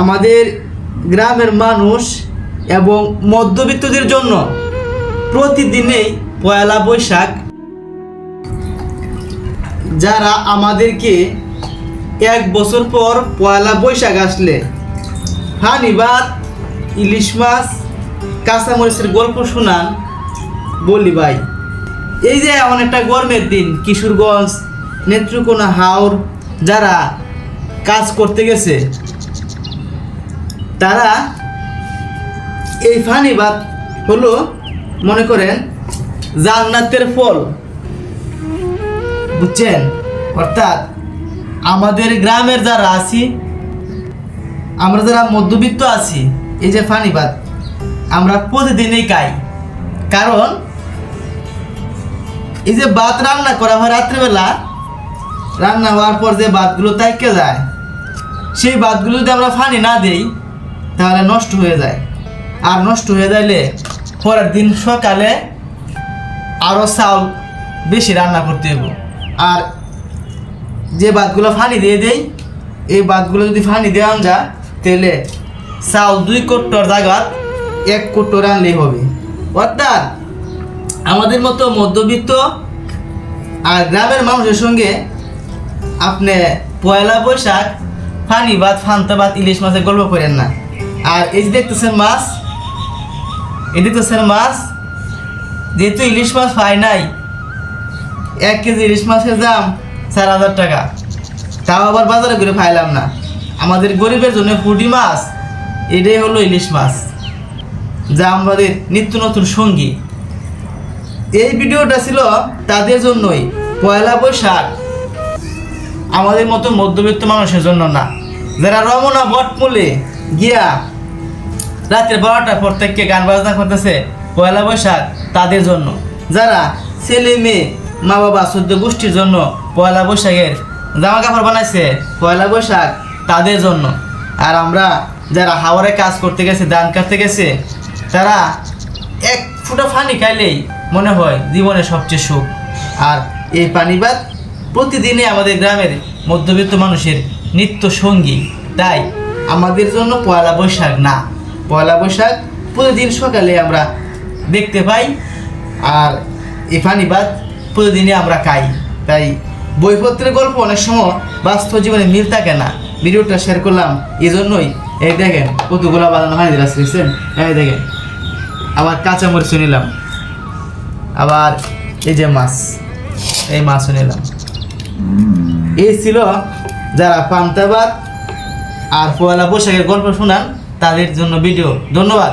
আমাদের গ্রামের মানুষ এবং মধ্যবিত্তদের জন্য প্রতিদিনেই পয়লা বৈশাখ। যারা আমাদেরকে এক বছর পর পয়লা বৈশাখ আসলে হানিবাদ ইলিশ মাছ, কাঁচামরিচের গল্প শোনান বলি ভাই। এই যে এমন একটা গরমের দিন, কিশোরগঞ্জ, নেত্রকোনা হাওর, যারা কাজ করতে গেছে তারা এই ফানি ফানিবাদ হলো, মনে করেন, জান্নাতের ফল। বুঝছেন? অর্থাৎ আমাদের গ্রামের যারা আছি, আমরা যারা মধ্যবিত্ত আছি, এই যে ফানি ফানিবাদ আমরা প্রতিদিনই খাই। কারণ এই যে ভাত রান্না করা হয় রাত্রেবেলা, রান্না হওয়ার পর যে ভাতগুলো তাইকে যায়, সেই ভাতগুলো যদি আমরা ফানি না দেই তাহলে নষ্ট হয়ে যায়। আর নষ্ট হয়ে যাইলে পরের দিন সকালে আরও চাউল বেশি রান্না করতে হইব। আর যে ভাতগুলো ফানি দিয়ে দেই, এই ভাতগুলো যদি ফানি দেওয়া যায় তাহলে চাউল দুই কোট্টর জায়গাত এক কোট্টর আনলেই হবে। অর্থাৎ আমাদের মতো মধ্যবিত্ত আর গ্রামের মানুষের সঙ্গে আপনি পয়লা বৈশাখ ফানি ভাত, ফান্তা ভাত, ইলিশ মাছের গল্প করেন না। আর এই যে দেখতেছেন মাছ, এই দেখতেছেন মাছ, যেহেতু ইলিশ মাছ পাই নাই, এক কেজি ইলিশ মাছের দাম চার হাজার টাকা। তাও আবার বাজারে ঘুরে পাইলাম না। আমাদের গরিবের জন্য ফুটি মাছ, এটাই হলো ইলিশ মাছ, যা আমাদের নিত্য নতুন সঙ্গী। এই ভিডিওটা ছিল তাদের জন্যই, পয়লা বৈশাখ, আমাদের মতো মধ্যবিত্ত মানুষের জন্য না। যারা রমনা বটমূলে গিয়া রাতের বারোটার পর থেকে গান বাজনা করতেছে, পয়লা বৈশাখ তাদের জন্য। যারা ছেলে মেয়ে মা বাবা সদ্য গোষ্ঠীর জন্য পয়লা বৈশাখের জামা কাপড় বানাইছে, পয়লা বৈশাখ তাদের জন্য। আর আমরা যারা হাওড়ে কাজ করতে গেছে দান কাটতে গেছে, তারা এক ফুটা পানি খাইলেই মনে হয় জীবনের সবচেয়ে সুখ। আর এই পানিবাদ প্রতিদিনে আমাদের গ্রামের মধ্যবিত্ত মানুষের নিত্য সঙ্গী তাই আমাদের জন্য পয়লা বৈশাখ না। পয়লা বৈশাখ প্রতিদিন সকালে আমরা দেখতে পাই আর এই পানিবাদ প্রতিদিনই আমরা খাই। তাই বইপত্রের গল্প অনেক সময় বাস্তব জীবনে মিল থাকে না। ভিডিওটা শেয়ার করলাম এই জন্যই এই দেখেন কতগুলো বানানো হয় দেখছেন এই দেখেন, আবার কাঁচা মরিচ নিলাম। আবার এই যে মাছ, এই মাছও নিলাম। এই ছিল যারা পান্তাবাদ আর পয়লা বৈশাখের গল্প শোনান তাদের জন্য ভিডিও। ধন্যবাদ।